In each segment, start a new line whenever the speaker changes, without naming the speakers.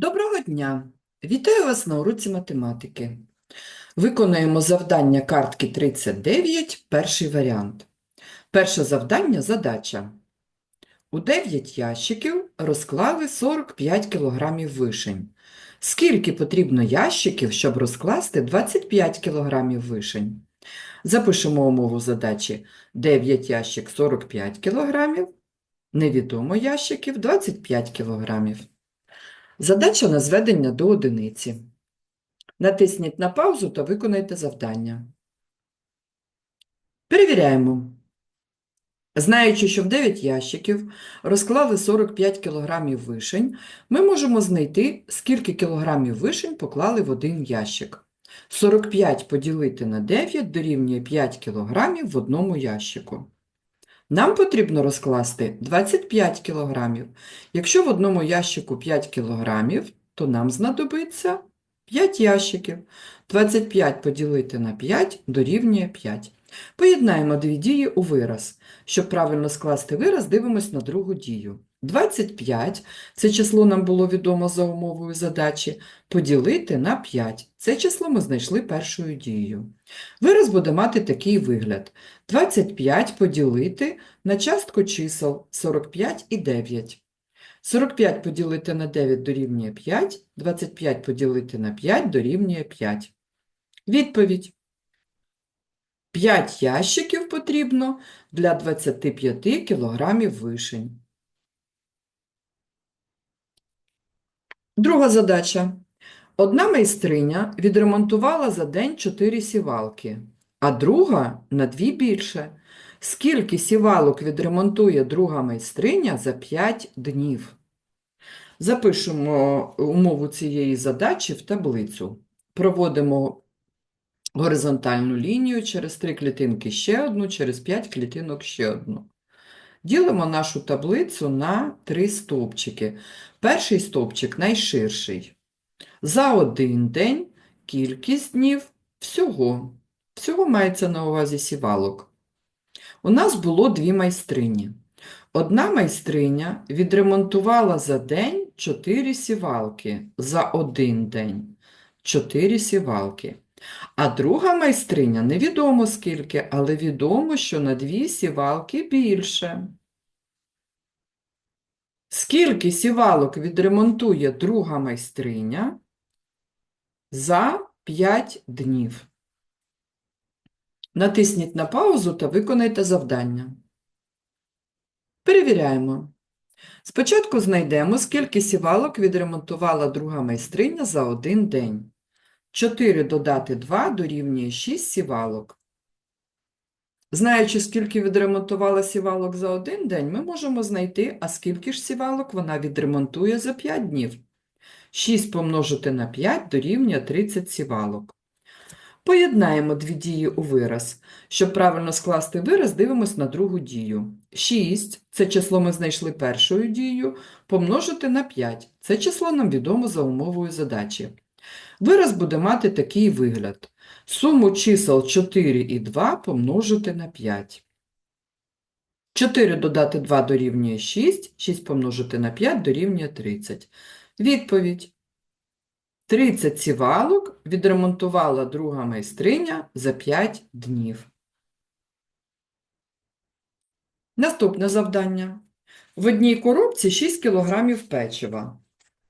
Доброго дня! Вітаю вас на уроці математики. Виконуємо завдання картки 39, перший варіант. Перше завдання – задача. У 9 ящиків розклали 45 кг вишень. Скільки потрібно ящиків, щоб розкласти 25 кг вишень? Запишемо умову задачі. 9 ящик 45 кг, невідомо ящиків 25 кг. Задача на зведення до одиниці. Натисніть на паузу та виконайте завдання. Перевіряємо. Знаючи, що в 9 ящиків розклали 45 кг вишень, ми можемо знайти, скільки кілограмів вишень поклали в один ящик. 45 поділити на 9 дорівнює 5 кг в одному ящику. Нам потрібно розкласти 25 кг. Якщо в одному ящику 5 кг, то нам знадобиться 5 ящиків. 25 поділити на 5 дорівнює 5. Поєднаємо дві дії у вираз. Щоб правильно скласти вираз, дивимось на другу дію. 25 – це число нам було відомо за умовою задачі, поділити на 5. Це число ми знайшли першою дією. Вираз буде мати такий вигляд. 25 поділити на частку чисел 45 і 9. 45 поділити на 9 дорівнює 5, 25 поділити на 5 дорівнює 5. Відповідь. 5 ящиків потрібно для 25 кілограмів вишень. Друга задача. Одна майстриня відремонтувала за день 4 сівалки, а друга на 2 більше. Скільки сівалок відремонтує друга майстриня за 5 днів? Запишемо умову цієї задачі в таблицю. Проводимо горизонтальну лінію через 3 клітинки ще одну, через 5 клітинок ще одну. Ділимо нашу таблицю на 3 стовпчики. Перший стовпчик найширший. За один день кількість днів всього. Всього мається на увазі сівалок. У нас було дві майстрині. Одна майстриня відремонтувала за день 4 сівалки. За один день 4 сівалки. А друга майстриня невідомо скільки, але відомо, що на дві сівалки більше. Скільки сівалок відремонтує друга майстриня за 5 днів? Натисніть на паузу та виконайте завдання. Перевіряємо. Спочатку знайдемо, скільки сівалок відремонтувала друга майстриня за один день. 4 додати 2 дорівнює 6 сівалок. Знаючи, скільки відремонтувала сівалок за один день, ми можемо знайти, а скільки ж сівалок вона відремонтує за 5 днів. 6 помножити на 5 дорівнює 30 сівалок. Поєднаємо дві дії у вираз. Щоб правильно скласти вираз, дивимось на другу дію. 6 – це число ми знайшли першою дією, помножити на 5. Це число нам відомо за умовою задачі. Вираз буде мати такий вигляд. Суму чисел 4 і 2 помножити на 5. 4 додати 2 дорівнює 6, 6 помножити на 5 дорівнює 30. Відповідь. 30 сівалок відремонтувала друга майстриня за 5 днів. Наступне завдання. В одній коробці 6 кг печива,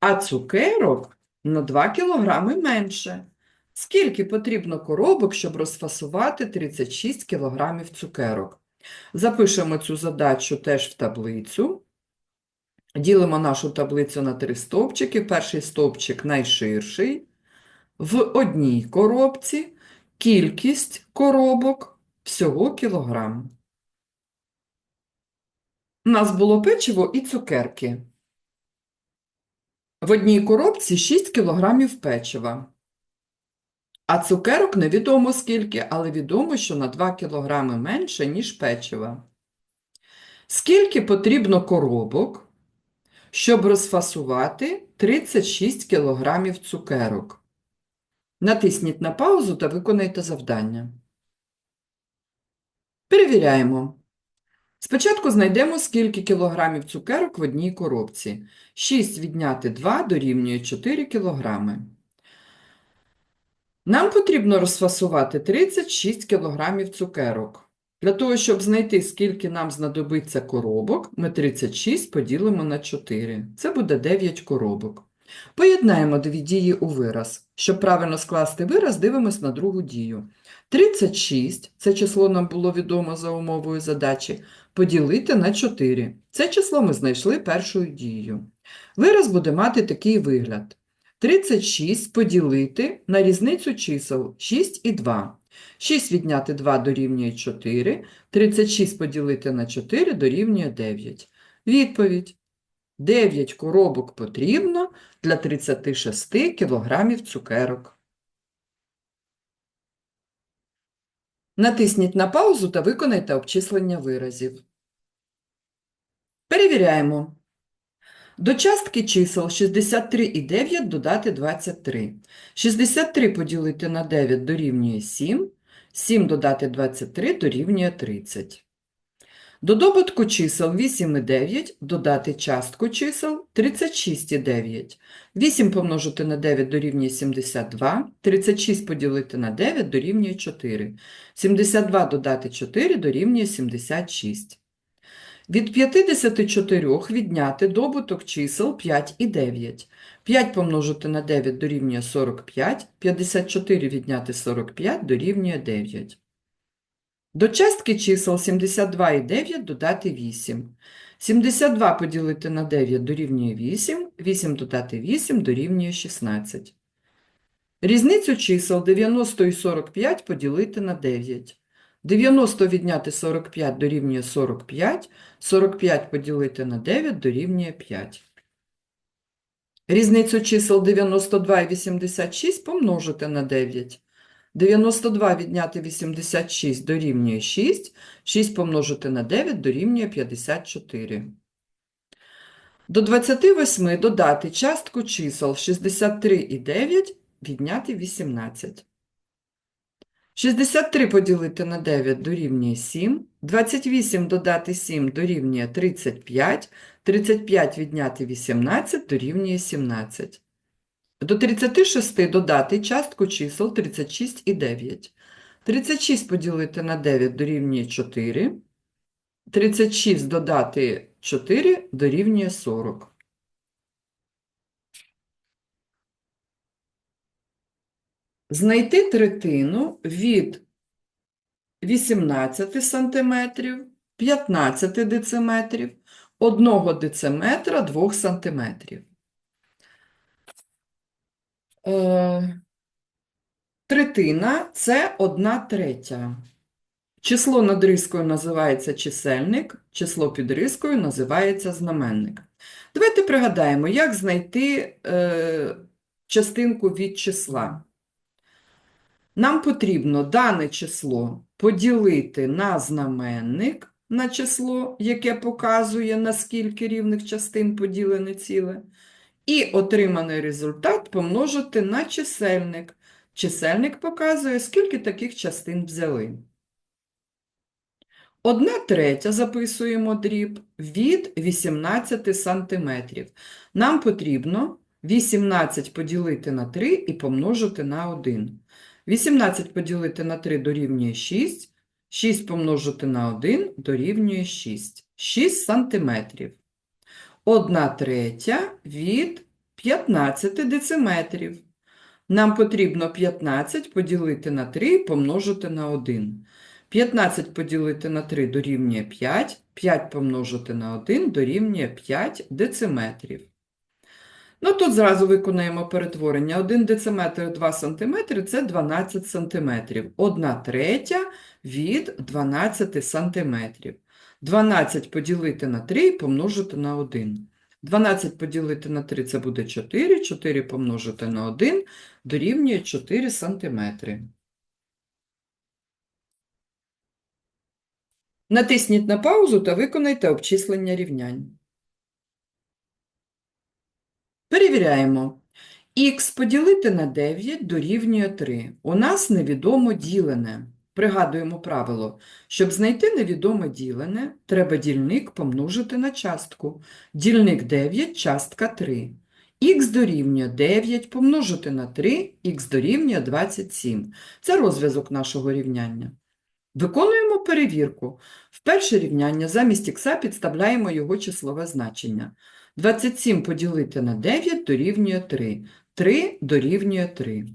а цукерок на 2 кг менше. Скільки потрібно коробок, щоб розфасувати 36 кг цукерок? Запишемо цю задачу теж в таблицю. Ділимо нашу таблицю на три стовпчики. Перший стовпчик найширший. В одній коробці кількість коробок всього кілограм. У нас було печиво і цукерки. В одній коробці 6 кілограмів печива. А цукерок невідомо скільки, але відомо, що на 2 кілограми менше, ніж печива. Скільки потрібно коробок, щоб розфасувати 36 кілограмів цукерок? Натисніть на паузу та виконайте завдання. Перевіряємо. Спочатку знайдемо, скільки кілограмів цукерок в одній коробці. 6 відняти 2 дорівнює 4 кілограми. Нам потрібно розфасувати 36 кілограмів цукерок. Для того, щоб знайти, скільки нам знадобиться коробок, ми 36 поділимо на 4. Це буде 9 коробок. Поєднаємо дві дії у вираз. Щоб правильно скласти вираз, дивимось на другу дію. 36 – це число нам було відомо за умовою задачі, поділити на 4. Це число ми знайшли першою дією. Вираз буде мати такий вигляд. 36 поділити на різницю чисел 6 і 2. 6 відняти 2 дорівнює 4, 36 поділити на 4 дорівнює 9. Відповідь. 9 коробок потрібно для 36 кілограмів цукерок. Натисніть на паузу та виконайте обчислення виразів. Перевіряємо. До частки чисел 63 і 9 додати 23. 63 поділити на 9 дорівнює 7, 7 додати 23 дорівнює 30. До добутку чисел 8 і 9 додати частку чисел 36 і 9. 8 помножити на 9 дорівнює 72, 36 поділити на 9 дорівнює 4. 72 додати 4 дорівнює 76. Від 54 відняти добуток чисел 5 і 9. 5 помножити на 9 дорівнює 45, 54 відняти 45 дорівнює 9. До частки чисел 72 і 9 додати 8. 72 поділити на 9 дорівнює 8, 8 додати 8 дорівнює 16. Різницю чисел 90 і 45 поділити на 9. 90 відняти 45 дорівнює 45, 45 поділити на 9 дорівнює 5. Різницю чисел 92 і 86 помножити на 9. 92 відняти 86 дорівнює 6, 6 помножити на 9 дорівнює 54. До 28 додати частку чисел 63 і 9 відняти 18. 63 поділити на 9 дорівнює 7, 28 додати 7 дорівнює 35, 35 відняти 18 дорівнює 17. До 36 додати частку чисел 36 і 9. 36 поділити на 9 дорівнює 4, 36 додати 4 дорівнює 40. Знайти третину від 18 см, 15 дециметрів, 1 дециметра, 2 см. Е, Третина – це 1 третя. Число над рискою називається чисельник, число під рискою називається знаменник. Давайте пригадаємо, як знайти е, частинку від числа. Нам потрібно дане число поділити на знаменник, на число, яке показує, на скільки рівних частин поділене ціле, і отриманий результат помножити на чисельник. Чисельник показує, скільки таких частин взяли. Одна третя записуємо дріб від 18 см. Нам потрібно 18 поділити на 3 і помножити на 1. 18 поділити на 3 дорівнює 6, 6 помножити на 1 дорівнює 6. 6 сантиметрів. 1 третя від 15 дециметрів. Нам потрібно 15 поділити на 3 і помножити на 1. 15 поділити на 3 дорівнює 5, 5 помножити на 1 дорівнює 5 дециметрів. Ну, тут зразу виконаємо перетворення. 1 дециметр 2 см – це 12 см. 1 третя від 12 см. 12 поділити на 3 і помножити на 1. 12 поділити на 3 – це буде 4, 4 помножити на 1 дорівнює 4 см. Натисніть на паузу та виконайте обчислення рівнянь. Перевіряємо. Х поділити на 9 дорівнює 3. У нас невідомо ділене. Пригадуємо правило. Щоб знайти невідоме ділене, треба дільник помножити на частку. Дільник 9, частка 3. Х дорівнює 9 помножити на 3, х дорівнює 27. Це розв'язок нашого рівняння. Виконуємо перевірку. В перше рівняння замість х підставляємо його числове значення. 27 поділити на 9 дорівнює 3. 3 дорівнює 3.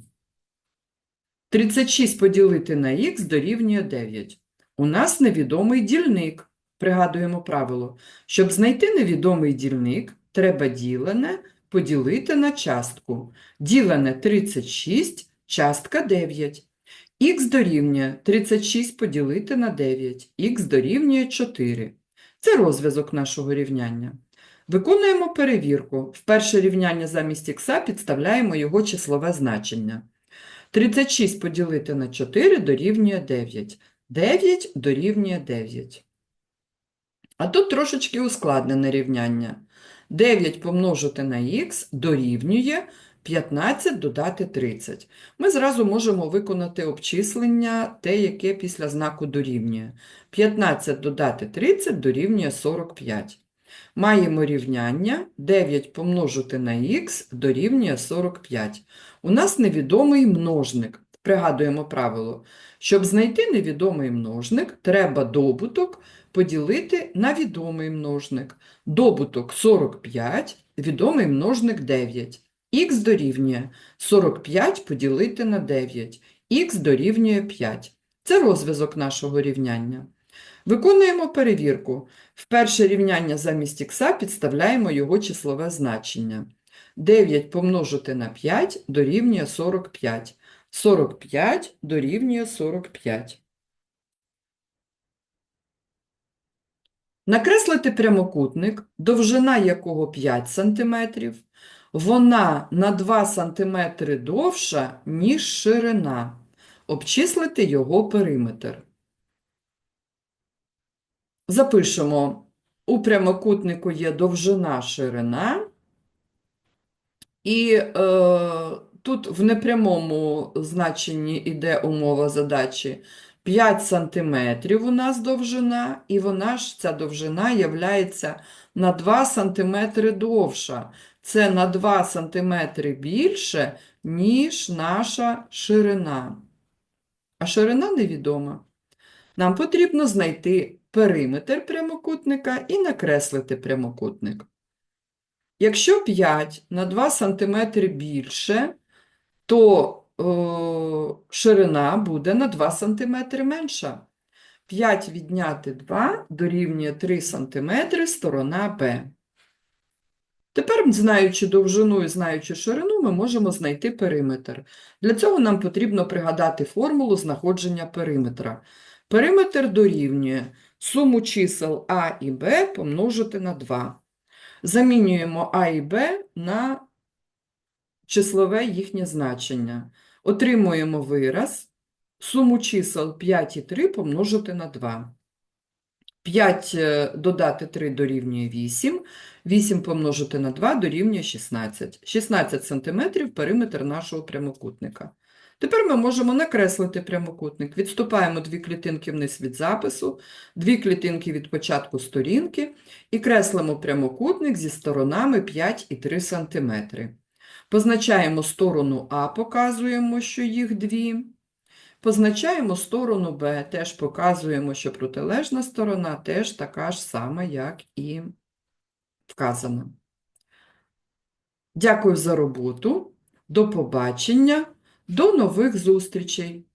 36 поділити на х дорівнює 9. У нас невідомий дільник. Пригадуємо правило. Щоб знайти невідомий дільник, треба ділене поділити на частку. Ділене 36, частка 9. Х дорівнює 36 поділити на 9. Х дорівнює 4. Це розв'язок нашого рівняння. Виконуємо перевірку. В перше рівняння замість х підставляємо його числове значення. 36 поділити на 4 дорівнює 9. 9 дорівнює 9. А тут трошечки ускладнене рівняння. 9 помножити на х дорівнює 15 додати 30. Ми зразу можемо виконати обчислення те, яке після знаку дорівнює. 15 додати 30 дорівнює 45. Маємо рівняння 9 помножити на х дорівнює 45. У нас невідомий множник. Пригадуємо правило. Щоб знайти невідомий множник, треба добуток поділити на відомий множник. Добуток 45, відомий множник 9. Х дорівнює 45 поділити на 9. Х дорівнює 5. Це розв'язок нашого рівняння. Виконуємо перевірку. В перше рівняння замість х підставляємо його числове значення. 9 помножити на 5 дорівнює 45. 45 дорівнює 45. Накреслити прямокутник, довжина якого 5 см, вона на 2 см довша, ніж ширина. Обчислити його периметр. Запишемо, у прямокутнику є довжина ширина, і е, тут в непрямому значенні йде умова задачі 5 см у нас довжина, і вона ж ця довжина являється на 2 см довша. Це на 2 см більше, ніж наша ширина. А ширина невідома. Нам потрібно знайти периметр прямокутника і накреслити прямокутник. Якщо 5 на 2 см більше, то о, ширина буде на 2 см менша. 5 відняти 2 дорівнює 3 см сторона Б. Тепер, знаючи довжину і знаючи ширину, ми можемо знайти периметр. Для цього нам потрібно пригадати формулу знаходження периметра. Периметр дорівнює суму чисел А і Б помножити на 2. Замінюємо А і Б на числове їхнє значення. Отримуємо вираз суму чисел 5 і 3 помножити на 2. 5 е, додати 3 дорівнює 8, 8 помножити на 2 дорівнює 16. 16 см периметр нашого прямокутника. Тепер ми можемо накреслити прямокутник. Відступаємо дві клітинки вниз від запису, дві клітинки від початку сторінки і креслимо прямокутник зі сторонами 5 і 3 см. Позначаємо сторону А, показуємо, що їх дві. Позначаємо сторону Б, теж показуємо, що протилежна сторона теж така ж сама, як і вказана. Дякую за роботу. До побачення, до нових зустрічей!